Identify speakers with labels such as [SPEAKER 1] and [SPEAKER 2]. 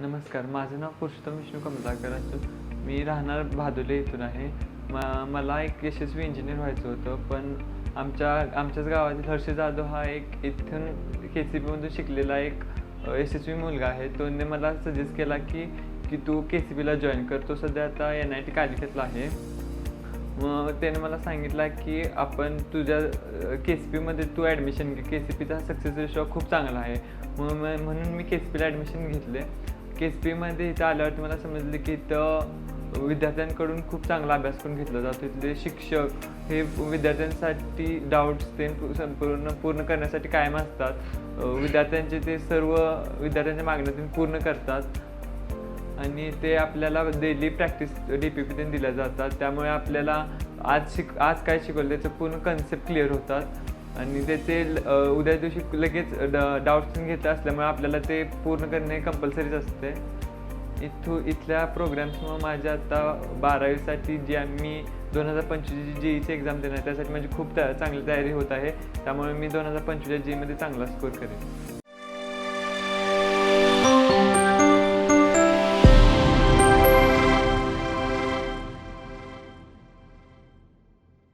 [SPEAKER 1] नमस्कार माझं नाव पुरुषोत्तम विष्णू कमलाकर असून मी राहणार भादोले इथून आहे. म मला एक यशस्वी इंजिनियर व्हायचं होतं पण आमच्या आमच्याच गावातील हर्ष जाधव हा एक इथून के सी बीमधून शिकलेला एक यशस्वी मुलगा आहे. तोने मला सजेस्ट केला की की तू के सी बीला जॉईन कर. तो सध्या आता एन आय टी कालिकेतला आहे. मग त्याने मला सांगितलं की आपण तुझ्या के सी पीमध्ये तू ॲडमिशन घे. के सी पीचा सक्सेस रेशो खूप चांगला आहे. म्हणून म्हणून मी के सी पीला ॲडमिशन घेतले. केस पीमध्ये इथं आल्यावरती मला समजलं की इथं विद्यार्थ्यांकडून खूप चांगला अभ्यास करून घेतला जातो. इथले शिक्षक हे विद्यार्थ्यांसाठी डाऊट्स ते संपूर्ण पूर्ण करण्यासाठी कायम असतात. विद्यार्थ्यांचे ते सर्व विद्यार्थ्यांच्या मागण्या ते पूर्ण करतात. आणि ते आपल्याला daily practice D P P दिल्या जातात. त्यामुळे आपल्याला आज शिक आज काय शिकवलं त्याचं पूर्ण कन्सेप्ट क्लिअर होतात. आणि त्याचे ल- उद्या दिवशी लगेच डाऊट्स घेत असल्यामुळे आपल्याला ते पूर्ण करणे कंपल्सरीच असते. इथू इथल्या प्रोग्राम्समुळे माझ्या आता बारावीसाठी जी आम्ही दोन हजार पंचवीसची जी ईची एक्झाम देणार त्यासाठी माझी खूप चांगली तयारी होत आहे. त्यामुळे मी दोन हजार पंचवीसच्या जीमध्ये चांगला स्कोर करेन.